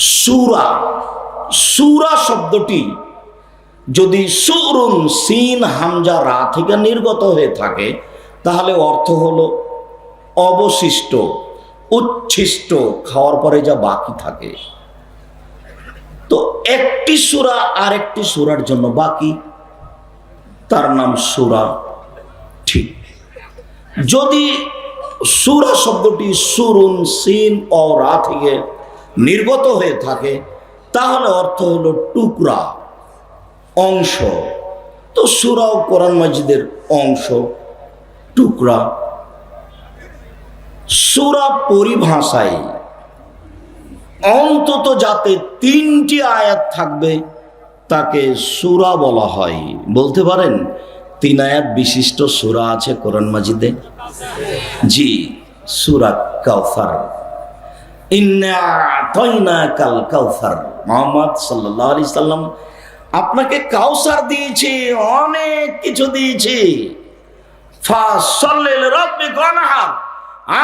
সুরা। সুরা শব্দটি যদি সুরুন সিন হামজা রা থেকে নির্গত হয়ে থাকে, তাহলে অর্থ হলো অবশিষ্ট, উচ্ছিষ্ট, খাওয়ার পরে যা বাকি থাকে। তো একটি সুরা আর একটি সুরার জন্য বাকি। তার নাম সুরা। ঠিক। যদি সুরা শব্দটি সুরুন সিন ও রা থেকে নির্গত হয়ে থাকে, তাহলে অর্থ হলো টুকরা, অংশ। তো সুরাও কোরআন মাজিদের অংশ, টুকরা। সুরা পরিভাষায় অন্তত যাতে তিনটি আয়াত থাকবে, তাকে সুরা বলা হয়। বলতে পারেন, তিন আয়াত বিশিষ্ট সুরা আছে কোরআন মাজিদে? জি, সুরা কাউসার ইন্না আতাইনা কাল কাউসার মোহাম্মদ সাল্লাল্লাহু আলাইহি সাল্লাম আপনাকে কাউসার দিয়েছি, অনেক কিছু দিয়েছি।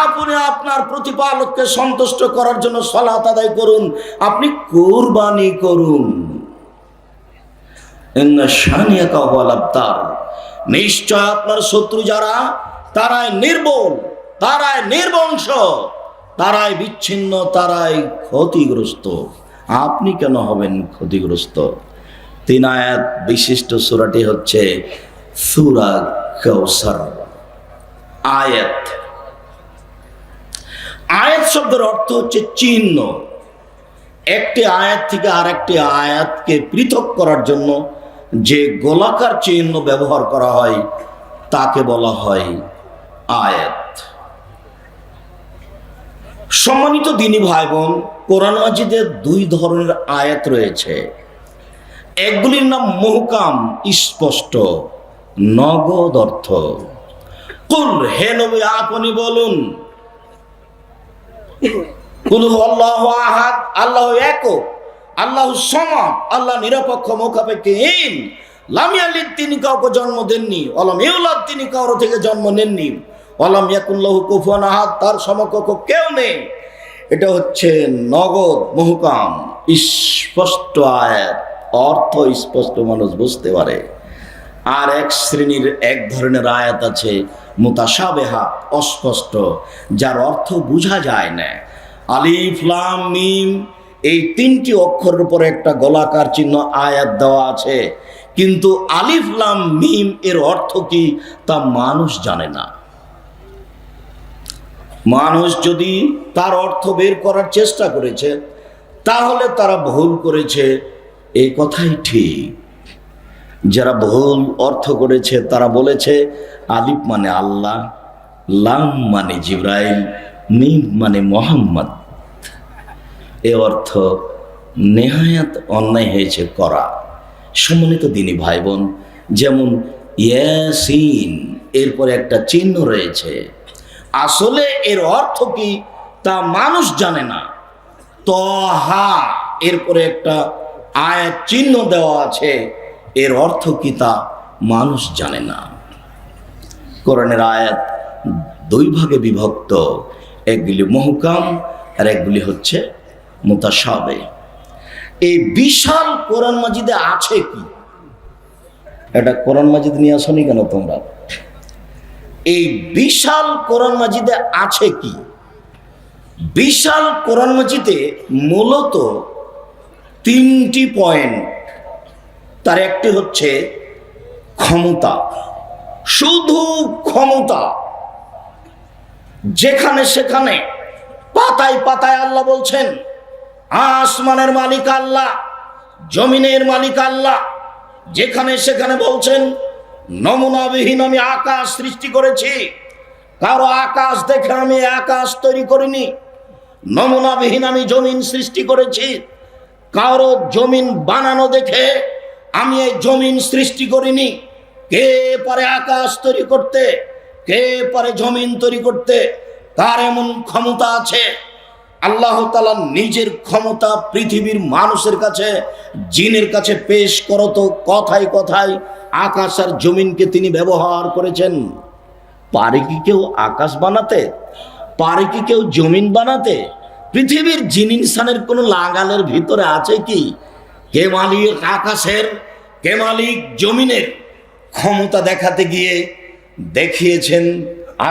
আপনি আপনার প্রতিপালককে সন্তুষ্ট করার জন্য সলাত আদায় করুন, আপনি কোরবানি করুন। নিশ্চয় আপনার শত্রু যারা, তারাই নির্বল, তারাই নির্বংশ। তারাই বিচ্ছিন্ন, তারাই ক্ষতিগ্রস্ত। আপনি কেন হবেন ক্ষতিগ্রস্ত? তিন আয়াত বিশিষ্ট সুরাটি হচ্ছে সুরা কৌসর আয়াত। আয়াত শব্দের অর্থ হচ্ছে চিহ্ন। একটি আয়াত থেকে আরেকটি আয়াতকে পৃথক করার জন্য যে গোলাকার চিহ্ন ব্যবহার করা হয়, তাকে বলা হয় আয়াত। সম্মানিত দিনী ভাই বোন কোরআন মাজিদে দুই ধরনের আয়াত রয়েছে। একগুলির নাম মহকাম, স্পষ্ট, নগদ অর্থ। কুল, হে নবী, আপনি বলুন। আল্লাহ আহাদ, আল্লাহ একক, আল্লাহ সমাদ আল্লাহ নিরপেক্ষ মোকাপেক্ষহীন লামিয়ালিদ তিনি কাউকে জন্ম দেননি অলম ইউলাদ, তিনি কারও থেকে জন্ম নেননি। অলম ইয়াকুল্লাহু কুফুয়ান তার সমকক্ষ কেউ নেই। এটা হচ্ছে নগদ মহুকাম, স্পষ্ট আয়াত, অর্থ স্পষ্ট মানুষ বুঝতে পারে। আর এক শ্রেণির এক ধরনের আয়াত আছে মোতাসাবেহা অস্পষ্ট, যার অর্থ বোঝা যায় না। আলিফ, লাম, মিম, এই তিনটি অক্ষরের উপরে একটা গোলাকার চিহ্ন আয়াত দেওয়া আছে। কিন্তু আলিফ, লাম, মিম, এর অর্থ কি তা মানুষ জানে না। মানুষ যদি তার অর্থ বের করার চেষ্টা করেছে, তাহলে তারা ভুল করেছে। এই কথাই ঠিক। যারা ভুল অর্থ করেছে, তারা বলেছে, আলিফ মানে আল্লাহ, লাম মানে জিব্রাইল, মিম মানে মোহাম্মদ। এ অর্থ নেহায়াত অন্যায় হয়েছে করা। সম্মানিত দিনী ভাই বোন যেমন ইয়াসিন, এরপরে একটা চিহ্ন রয়েছে। আসলে এর অর্থ কি তা মানুষ জানে না। তহা, এরপরে একটা আয়াত চিহ্ন দেওয়া আছে, এর অর্থ কি তা মানুষ জানে না। কোরআনের আয়াত দুই ভাগে বিভক্ত, একগুলি মহকাম আর একগুলি হচ্ছে মোতাসাবে এই বিশাল কোরআন মাজিদে আছে কি? এটা কোরআন মাজিদ নিয়ে আসনি কেন তোমরা? এই বিশাল কোরআন মাজিদে আছে কি? বিশাল কোরআন মাজিদে মূলত তিনটি পয়েন্ট। তার একটি হচ্ছে ক্ষমতা। শুধু ক্ষমতা। যেখানে সেখানে পাতায় পাতায় আল্লাহ বলছেন, আসমানের মালিক আল্লাহ, জমিনের মালিক আল্লাহ, যেখানে সেখানে বলছেন নমুনাবিহীন আমি আকাশ সৃষ্টি করেছি। কারও আকাশ দেখে আমি আকাশ তৈরি করিনি। নমুনাবিহীন আমি জমিন সৃষ্টি করেছি। কারও জমিন বানানো দেখে আমি এই জমিন সৃষ্টি করিনি। কে পারে আকাশ তৈরি করতে? কে পারে জমিন তৈরি করতে? তার এমন ক্ষমতা আছে। আল্লাহ তালা নিজের ক্ষমতা পৃথিবীর মানুষের কাছে, জিনের কাছে পেশ করত কথায় কথায় আকাশ আর জমিনকে তিনি ব্যবহার করেছেন। পারে কি কেউ আকাশ বানাতে? পারে কি কেউ জমিন বানাতে? পৃথিবীর জিন ইনসানের কোনো লাগালের ভিতরে আছে কি? কে মালিক আকাশের, কে মালিক জমিনের? ক্ষমতা দেখাতে গিয়ে দেখিয়েছেন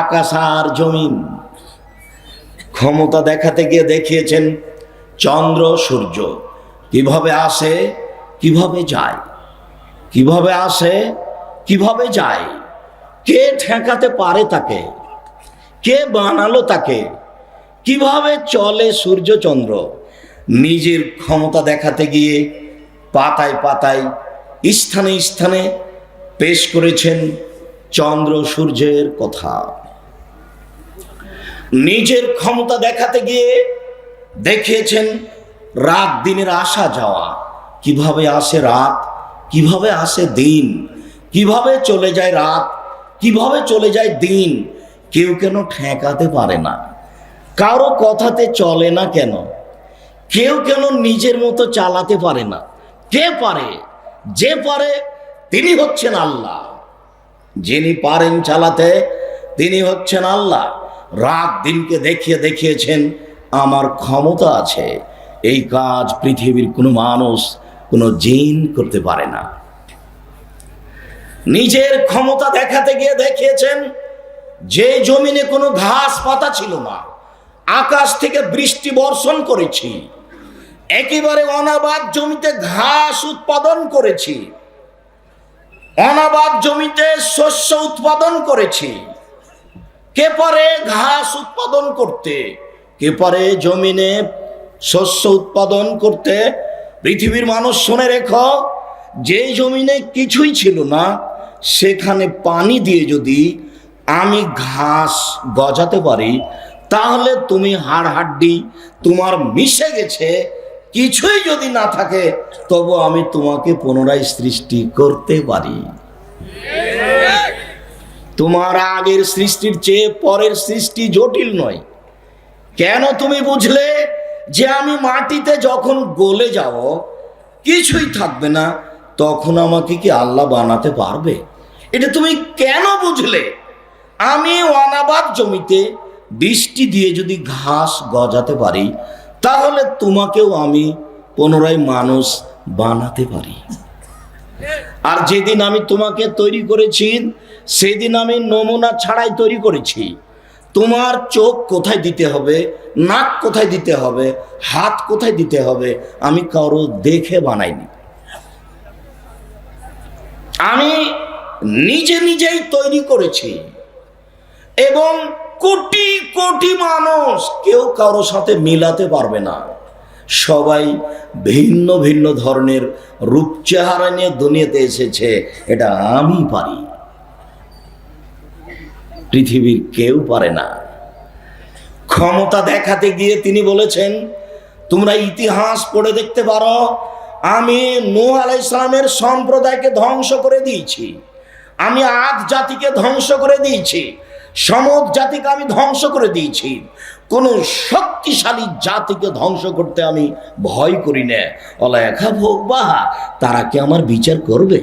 আকাশ আর জমিন। ক্ষমতা দেখাতে গিয়ে দেখিয়েছেন চন্দ্র, সূর্য। কীভাবে আসে, কীভাবে যায়? কীভাবে আসে, কীভাবে যায়, কে ঠেকাতে পারে তাকে, কে বানালো তাকে, কীভাবে চলে সূর্যচন্দ্র নিজের ক্ষমতা দেখাতে গিয়ে পাতায় পাতায়, স্থানে স্থানে পেশ করেছেন চন্দ্র সূর্যের কথা। নিজের ক্ষমতা দেখাতে গিয়ে দেখিয়েছেন রাত দিনের আসা যাওয়া, কীভাবে আসে রাত কীভাবে আসে দিন? কীভাবে চলে যায় রাত? কীভাবে চলে যায় দিন? কেউ কেন ঠেকাতে পারে না। কারও কথাতে চলে না কেন? কেউ কেন নিজের মতো চালাতে পারে না। কে পারে? যে পারে, তিনি হচ্ছেন আল্লাহ। যিনি পারেন চালাতে, তিনি হচ্ছেন আল্লাহ। রাত দিনকে দেখিয়ে দেখিয়েছেন, আমার ক্ষমতা আছে। এই কাজ পৃথিবীর কোনো মানুষ কোনো জিন করতে পারে না। নিজের ক্ষমতা দেখাতে গিয়ে দেখিয়েছেন, যে জমিনে কোনো ঘাস পাতা ছিল না, আকাশ থেকে বৃষ্টি বর্ষণ করেছি, একেবারে অনাবাদ জমিতে ঘাস উৎপাদন করেছি, অনাবাদ জমিতে শস্য উৎপাদন করেছি, কে পারে ঘাস উৎপাদন করতে, কে পারে জমিনে শস্য উৎপাদন করতে পৃথিবীর মানুষ শুনে রেখো যে জমিনে কিছুই ছিল না, সেখানে পানি দিয়ে যদি আমি ঘাস গজাতে পারি, তাহলে তুমি হাড় হাড্ডি তোমার মিশে গেছে, কিছুই যদি না থাকে, তবু আমি তোমাকে পুনরায় সৃষ্টি করতে পারি। তোমার আগের সৃষ্টির চেয়ে পরের সৃষ্টি জটিল নয়। কেন তুমি বুঝলে? যে আমি মাটিতে যখন গলে যাব, কিছুই থাকবে না, তখন আমাকে কি আল্লাহ বানাতে পারবে? এটা তুমি কেন বুঝলে? আমি অনাবাদ জমিতে বৃষ্টি দিয়ে যদি ঘাস গজাতে পারি, তাহলে তোমাকেও আমি পুনরায় মানুষ বানাতে পারি। আর যেদিন আমি তোমাকে তৈরি করেছি, সেদিন আমি নমুনা ছাড়াই তৈরি করেছি। তোমার চোখ কোথায় দিতে হবে নাক কোথায় দিতে হবে, হাত কোথায় দিতে হবে, আমি কারও দেখে বানাইনি। আমি নিজে নিজেই তৈরি করেছি এবং কোটি কোটি মানুষ কেউ কারও সাথে মিলাতে পারবে না। সবাই ভিন্ন ভিন্ন ধরনের রূপ চেহারা নিয়ে দুনিয়াতে এসেছে, এটা আমি পারি। পৃথিবীর কেউ পারে না। ক্ষমতা দেখাতে গিয়ে তিনি বলেছেন, তোমরা ইতিহাস পড়ে দেখতে পারো, আমি নূহ আলাই ইসলামের সম্প্রদায়কে ধ্বংস করে দিয়েছি। আমি আদ জাতিকে ধ্বংস করে দিয়েছি, সমদ জাতিকে আমি ধ্বংস করে দিয়েছি। কোন শক্তিশালী জাতিকে ধ্বংস করতে আমি ভয় করি না। অলেখা ভোগ বাহা তারা কি আমার বিচার করবে?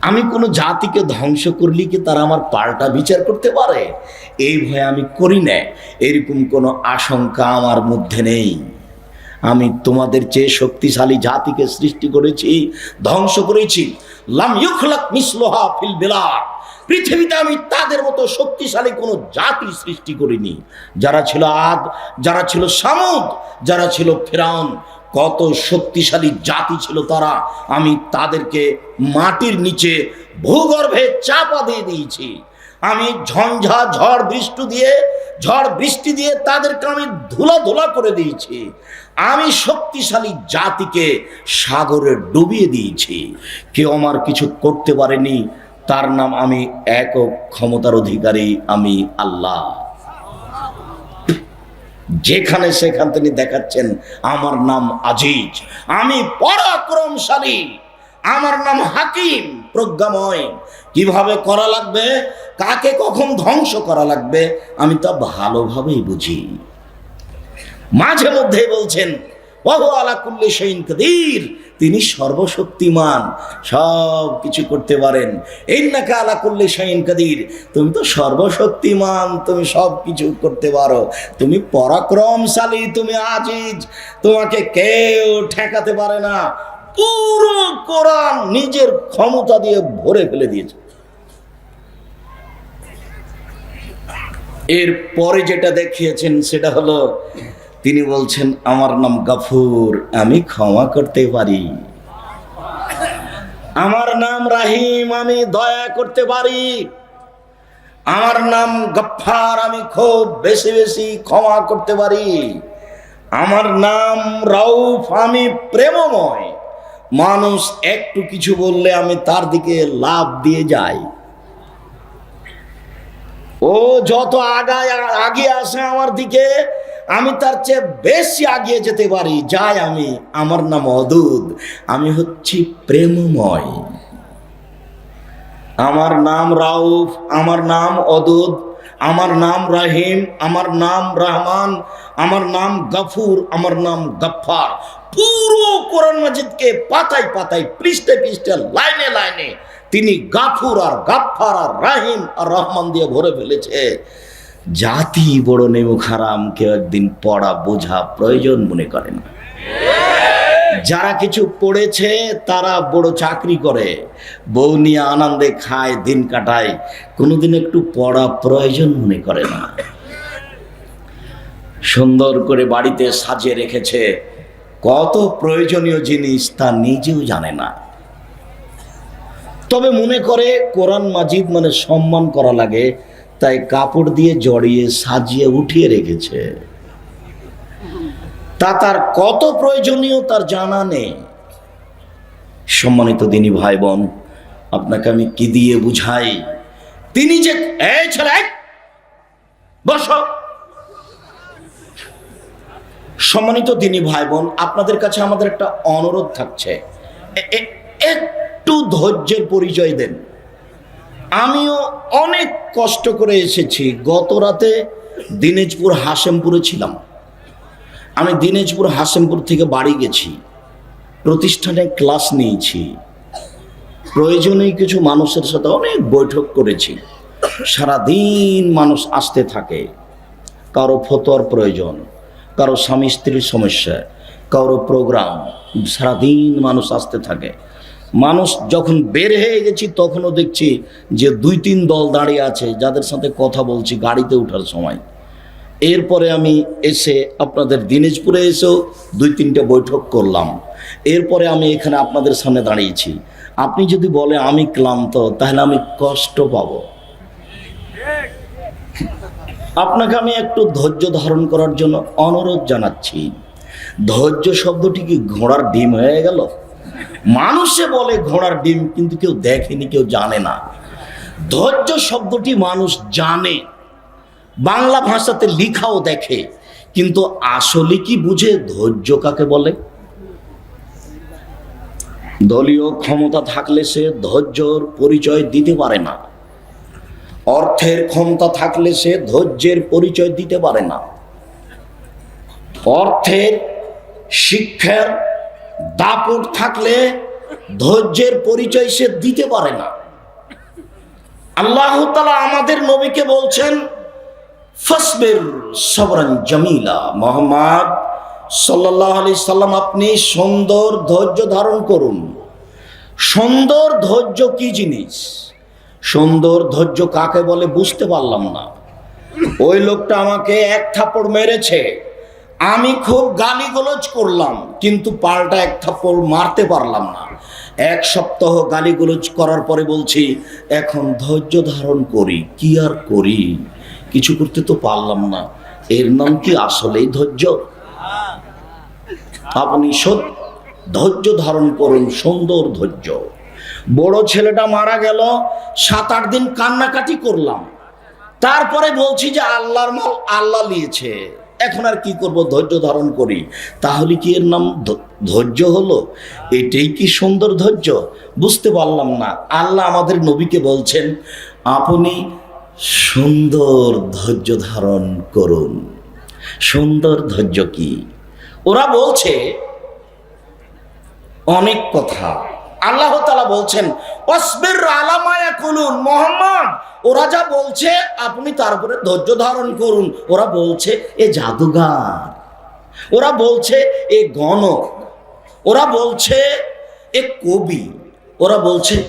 আমি কোনো জাতিকে ধ্বংস করলে কি তারা আমার পাল্টা বিচার করতে পারে? এই ভয় আমি করি না। এরকম কোনো আশঙ্কা আমার মধ্যে নেই। আমি তোমাদের চেয়ে শক্তিশালী জাতিকে সৃষ্টি করেছি, ধ্বংস করেছি। পৃথিবীতে আমি তাদের মতো শক্তিশালী কোনো জাতি সৃষ্টি করিনি। যারা ছিল আদ, যারা ছিল সামুদ, যারা ছিল ফেরাউন কত শক্তিশালী জাতি ছিল তারা, আমি তাদেরকে মাটির নিচে ভূগর্ভে চাপা দিয়ে দিয়েছি। আমি ঝঞ্ঝা, ঝড় বৃষ্টি দিয়ে, ঝড় বৃষ্টি দিয়ে তাদেরকে আমি ধুলা ধুলা করে দিয়েছি। আমি শক্তিশালী জাতিকে সাগরে ডুবিয়ে দিয়েছি। কেউ আমার কিছু করতে পারেনি, তার নাম আমি একক ক্ষমতার অধিকারী, আমি আল্লাহ। যেখানে সেখান তিনি দেখাচ্ছেন, আমার নাম আজিজ, আমি পরাক্রমশালী, আমার নাম হাকিম, প্রজ্ঞাময়। কীভাবে করা লাগবে? কাকে কখন ধ্বংস করা লাগবে? আমি তা ভালোভাবেই বুঝি। মাঝে মধ্যে বলছেন বহু আলাকুল্লি শাইন কাদির তিনি সর্বশক্তিমান, সব কিছু করতে পারেন। ইন্নাকা আলা করলে শাইন কাদির। তুমি তো সর্বশক্তিমান, তুমি সব কিছু করতে পারো। তুমি পরাক্রমশালী, তুমি আজিজ। তোমাকে কেউ ঠেকাতে পারে না। পুরো কোরআন নিজের ক্ষমতা দিয়ে ভরে ফেলে দিয়েছে। এর পরে যেটা দেখিয়েছেন, সেটা হলো তিনি বলছেন, আমার নাম গাফুর, আমি ক্ষমা করতে পারি। আমার নাম রাহিম, আমি দয়া করতে পারি। আমার নাম গফ্ফার, আমি খুব বেশি বেশি ক্ষমা করতে পারি। আমার নাম রাউফ, আমি প্রেমময়। মানুষ একটু কিছু বললে আমি তার দিকে লাভ দিয়ে যাই। ও যত আগায় আগে আসে আমার দিকে আমি তার চেয়ে বেশি আগিয়ে যেতে পারি। যাই আমি, আমার নাম অদূত। আমি হচ্ছি প্রেমময়। আমার নাম রাউফ, আমার নাম অদূত। আমার নাম রাহিম, আমার নাম রহমান। আমার নাম গফুর, আমার নাম গফ্ফার। পুরো কোরআন মাজিদকে পাতায় পাতায়, পৃষ্ঠে পৃষ্ঠে, লাইনে লাইনে তিনি গাফুর আর গাফফার আর রাহিম আর রহমান দিয়ে ভরে ফেলেছে। জাতি বড় নেমুখ হারাম কেউ একদিন পড়া বোঝা প্রয়োজন মনে করেন যারা কিছু পড়েছে, তারা বড় চাকরি করে। বউ নিয়ে আনন্দে খায়, দিন কাটায়। কোনোদিন একটু পড়া প্রয়োজন মনে করে না। সুন্দর করে বাড়িতে সাজিয়ে রেখেছে। কত প্রয়োজনীয় জিনিস তা নিজেও জানে না। তবে মনে করে কোরআন মাজিদ মানে সম্মান করা লাগে। তাই কাপড় দিয়ে জড়িয়ে সাজিয়ে উঠিয়ে রেখেছে। তা তার কত প্রয়োজনীয় তার জানা নেই। সম্মানিত দিনী ভাই বোন আপনাকে আমি কি দিয়ে বুঝাই? তিনি যে এই, সম্মানিত দিনী ভাই বোন আপনাদের কাছে আমাদের একটা অনুরোধ থাকছে। একটু ধৈর্যের পরিচয় দেন। আমিও অনেক কষ্ট করে এসেছি। গত রাতে দিনাজপুর হাসেমপুরে ছিলাম। আমি দিনাজপুর হাসেমপুর থেকে বাড়ি গেছি। প্রতিষ্ঠানে ক্লাস নিয়েছি। প্রয়োজনে কিছু মানুষের সাথে অনেক বৈঠক করেছি। সারাদিন মানুষ আসতে থাকে। কারও ফতোয়ার প্রয়োজন, কারও স্বামী স্ত্রীর সমস্যা, কারও প্রোগ্রাম সারাদিন মানুষ আসতে থাকে। মানুষ যখন বের হয়ে গেছি, তখনও দেখছি যে দুই, তিন দল দাঁড়িয়ে আছে, যাদের সাথে কথা বলছি গাড়িতে ওঠার সময়। এরপরে আমি এসে আপনাদের দিনাজপুরে এসেও দুই, তিনটে বৈঠক করলাম। এরপরে আমি এখানে আপনাদের সামনে দাঁড়িয়েছি। আপনি যদি বলে আমি ক্লান্ত, তাহলে আমি কষ্ট পাব। আপনাকে আমি একটু ধৈর্য ধারণ করার জন্য অনুরোধ জানাচ্ছি। ধৈর্য শব্দটি কি ঘোড়ার ডিম হয়ে গেল? মানুষে বলে ঘোড়ার ডিম, কিন্তু কেউ দেখেনি, কেউ জানে না। ধৈর্য শব্দটি মানুষ জানে। বাংলা ভাষাতে লিখাও দেখে, কিন্তু আসলে কি বুঝে, ধৈর্য কাকে বলে? দলীয় ক্ষমতা থাকলে সে ধৈর্যর পরিচয় দিতে পারে না। অর্থের ক্ষমতা থাকলে সে ধৈর্যের পরিচয় দিতে পারে না। অর্থের, শিক্ষার দাপট থাকলে ধৈর্যের পরিচয় সে দিতে পারে না। আল্লাহ আমাদের নবীকে বলছেন, ফসবের সবরান জামিলা, মোহাম্মদ আলি সাল্লাম, আপনি সুন্দর ধৈর্য ধারণ করুন। সুন্দর ধৈর্য কি জিনিস? সুন্দর ধৈর্য কাকে বলে বুঝতে পারলাম না। ওই লোকটা আমাকে এক থাপড় মেরেছে। আমি খুব গালিগোলজ করলাম, কিন্তু পাল্টা এক থাপ্পড় মারতে পারলাম না। এক সপ্তাহ গালিগোলজ করার পরে বলছি, এখন ধৈর্য ধারণ করি, কি আর করি? কিছু করতে তো পারলাম না। এর নাম কি আসলেই ধৈর্য? আপনি সৎ, ধৈর্য ধারণ করুন, সুন্দর ধৈর্য। বড় ছেলেটা মারা গেল সাত আট দিন কান্নাকাটি করলাম। তারপরে বলছি যে আল্লাহর মাল আল্লাহ নিয়েছে। এখন আর কি করব? ধৈর্য ধারণ করি। তাহলে কি এর নাম ধৈর্য হলো? এটাই কি সুন্দর ধৈর্য? বুঝতে পারলাম না। আল্লাহ আমাদের নবীকে বলছেন, আপনি সুন্দর ধৈর্য ধারণ করুন। সুন্দর ধৈর্য কি? ওরা বলছে, অনেক কথা। আল্লাহ তালা বলছেন অসবির আলামায়া কুলুন মোহাম্মদ, ওরা যা বলছে, আপনি তার উপরে ধৈর্য ধারণ করুন। ওরা বলছে, এ জাদুগার। ওরা বলছে, এ গণক। ওরা বলছে, এ কবি। ওরা বলছে,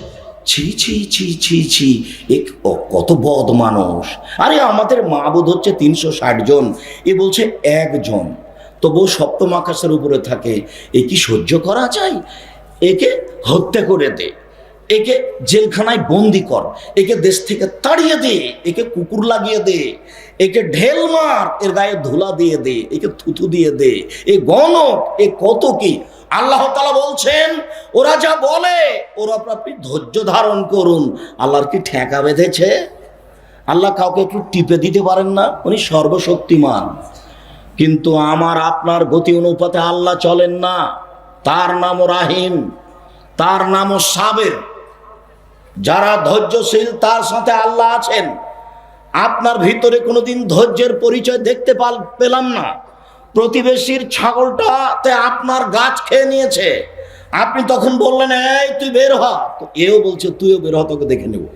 ছি ছি ছি ছি ছি, এ কত বদ মানুষ। আরে, আমাদের মাবুদ হচ্ছে তিনশো ষাট জন। এ বলছে, একজন। তবুও সপ্তম আকাশের উপরে থাকে। এ কি সহ্য করা যায়? একে হত্যা করে দে, একে জেলখানায় বন্দি কর, একে দেশ থেকে তাড়িয়ে দে, একে কুকুর লাগিয়ে দে, একে ঢেল মার, এর গায়ে ধুলা দিয়ে দে, একে থুথু দিয়ে দে, এ গণক, এ কত কি আল্লাহ তালা বলছেন, ওরা যা বলে, ওরা আপনি ধৈর্য ধারণ করুন। আল্লাহর কি ঠেকা বেঁধেছে? আল্লাহ কাউকে একটু টিপে দিতে পারেন না? উনি সর্বশক্তিমান। কিন্তু আমার, আপনার গতি অনুপাতে আল্লাহ চলেন না। তার নামও রাহিম, তার নামও সাবের। যারা ধৈর্যশীল, তার সাথে আল্লাহ আছেন। আপনার ভিতরে কোনোদিন ধৈর্যের পরিচয় দেখতে পাল- পেলাম না। প্রতিবেশীর ছাগলটাতে আপনার গাছ খেয়ে নিয়েছে। আপনি তখন বললেন, এই, তুই বের হ। তো এও বলছে, তুইও বের হ, তোকে দেখে নেব।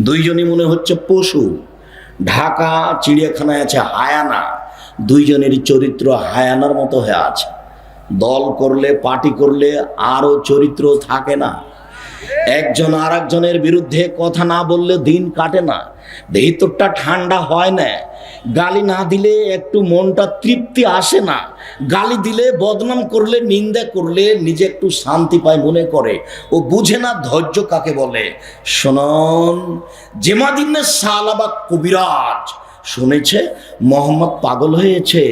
দুইজনই মনে হচ্ছে পশু। ঢাকা, চিড়িয়াখানায় আছে হায়ানা। দুইজনেরই চরিত্র হায়ানার মতো হয়ে আছে। দল করলে, পার্টি করলে আরও চরিত্র থাকে না। একজন আর একজনের বিরুদ্ধে কথা না বললে দিন কাটে না। ভিতরটা ঠান্ডা হয় না। গালি না দিলে একটু মনটা তৃপ্তি আসে না। গালি দিলে বদনাম করলে, নিন্দা করলে নিজে একটু শান্তি পায় মনে করে। ও বুঝে না ধৈর্য কাকে বলে। শোনন জেমাদিনে সালাবা কবিরাজ। শুনেছে, মোহাম্মদ পাগল হয়েছে।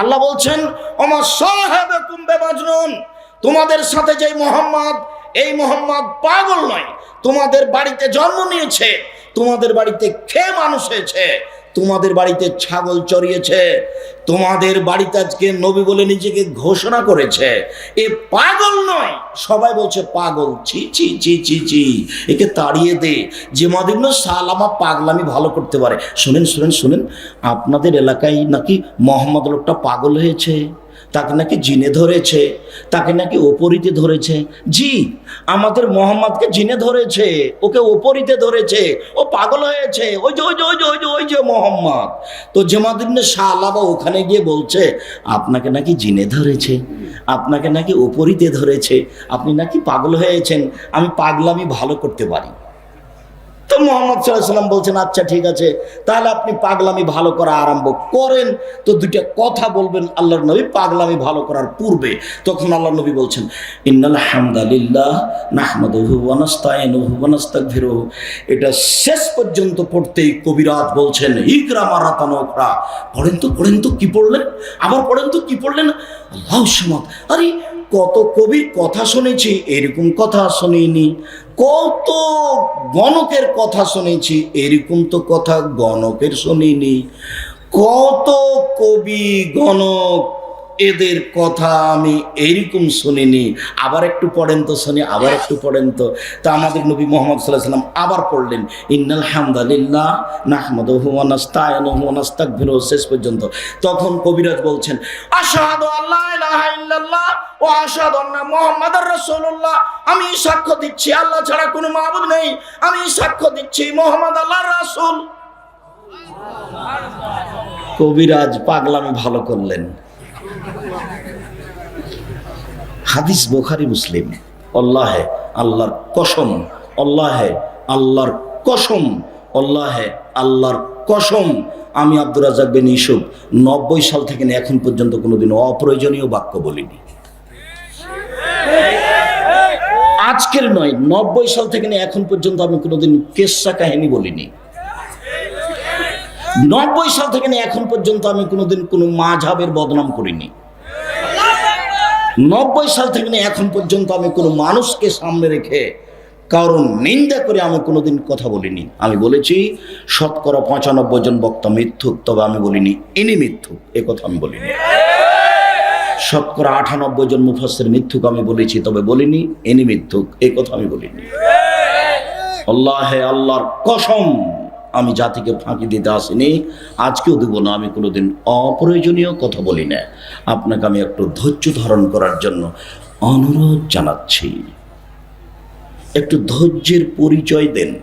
আল্লাহ বলছেন আমার সাহেব কুম্বে বাজনুন তোমাদের সাথে যে মোহাম্মদ, এই মোহাম্মদ পাগল নয়, তোমাদের বাড়িতে জন্ম নিয়েছে, তোমাদের বাড়িতে খেয়ে মানুষ হয়েছে তোমাদের বাড়িতে ছাগল চড়িয়েছে তোমাদের বাড়িতে আজকে নবী বলে নিজেকে ঘোষণা করেছে। এ পাগল নয়। সবাই বলছে, পাগল, ছি ছি ছি ছি ছি। একে তাড়িয়ে দে। যে না সালামা পাগলামি ভালো করতে পারে। শুনেন শুনেন শুনেন, আপনাদের এলাকায় নাকি মোহাম্মদ লোকটা পাগল হয়েছে? তাকে নাকি জিনে ধরেছে, তাকে নাকি ওপরিতে ধরেছে। জি, আমাদের মোহাম্মদকে জিনে ধরেছে, ওকে ওপরিতে ধরেছে, ও পাগল হয়েছে। ওই যে ওই যে ওই যে ওই যে ওই যে মোহাম্মদ। তো জেমাদিন শাহলাবা ওখানে গিয়ে বলছে, আপনাকে নাকি জিনে ধরেছে, আপনাকে নাকি ওপরিতে ধরেছে, আপনি নাকি পাগল হয়েছেন, আমি পাগলামি ভালো করতে পারি। তো মোহাম্মদ সাল্লাম বলছেন আচ্ছা ঠিক আছে, তাহলে আপনি পাগলামি ভালো করা আরম্ভ করেন। তো দুইটা কথা বলবেন আল্লাহর নবী পাগলামি ভালো করার পূর্বে। তখন আল্লাহ নবী বলছেন, ইন্নাল এটা শেষ পর্যন্ত পড়তেই কবিরাজ বলছেন ইকরা মারাতান ওকরা পড়েন তো পড়েন তো, কি পড়লেন? আবার পড়েন তো, কি পড়লেন? আল্লাহ সমাদ। আরে কত কবির কথা শুনেছি, এরকম কথা শুনিনি। কত গণকের কথা শুনেছি, এরকম তো কথা গণকের শুনিনি। কত কবি গণক এদের কথা আমি এইরকম শুনিনি। আবার একটু পড়েন তো শুনি, আবার একটু পড়েন তো। তা আমাদের নবী মোহাম্মদ সাল্লাহ সাল্লাম আবার পড়লেন ইন্নাল হামদালিল্লাহ নাহমদ হুয়ানাস্তায়ন শেষ পর্যন্ত। তখন কবিরাজ বলছেন আসাদ আল্লাহ ইল্লাল্লাহ ও আশহাদু আন্না মুহাম্মাদার রাসূলুল্লাহ। আমি সাক্ষ্য দিচ্ছি, আল্লাহ ছাড়া কোনো মাবুদ নেই। আমি সাক্ষ্য দিচ্ছি, মোহাম্মদ আল্লাহর রাসূল। কবিরাজ পাগলামি ভালো করলেন। হাদিস বোখারি মুসলিম। আল্লাহে আল্লাহর কসম, আল্লাহে আল্লাহর কসম, আল্লাহে আল্লাহর কসম। আমি আব্দুর রাজাক বিন ইসুফ নব্বই সাল থেকে এখন পর্যন্ত কোনোদিন অপ্রয়োজনীয় বাক্য বলিনি। আজকের নয়, নব্বই সাল থেকে এখন পর্যন্ত আমি কোনোদিন কেসা কাহিনী বলিনি। নব্বই সাল থেকে এখন পর্যন্ত আমি কোনোদিন কোনো মাঝাবের বদনাম করিনি। নব্বই সাল থেকে নিয়ে এখন পর্যন্ত আমি কোনো মানুষকে সামনে রেখে কারণ নিন্দা করে আমি কোনোদিন কথা বলিনি। আমি বলেছি, শতকরা পঁচানব্বই জন বক্তা মিথ্যুক, তবে আমি বলিনি, ইনি মিথ্যুক, এ কথা আমি বলিনি। শতকরা আটানব্বই জন মুফাসের মিথ্যুক আমি বলেছি, তবে বলিনি, ইনি মিথ্যুক এই কথা আমি বলিনি। আল্লাহে আল্লাহর কসম আমি জাতিকে ফাঁকি দিতে আসিনি, আজকেও দেব না, আমি কোনোদিন অপ্রয়োজনীয় কথা বলি না। আপনাকে আমি একটু ধৈর্য ধারণ করার জন্য অনুরোধ জানাচ্ছি। একটু ধৈর্যের পরিচয় দেন।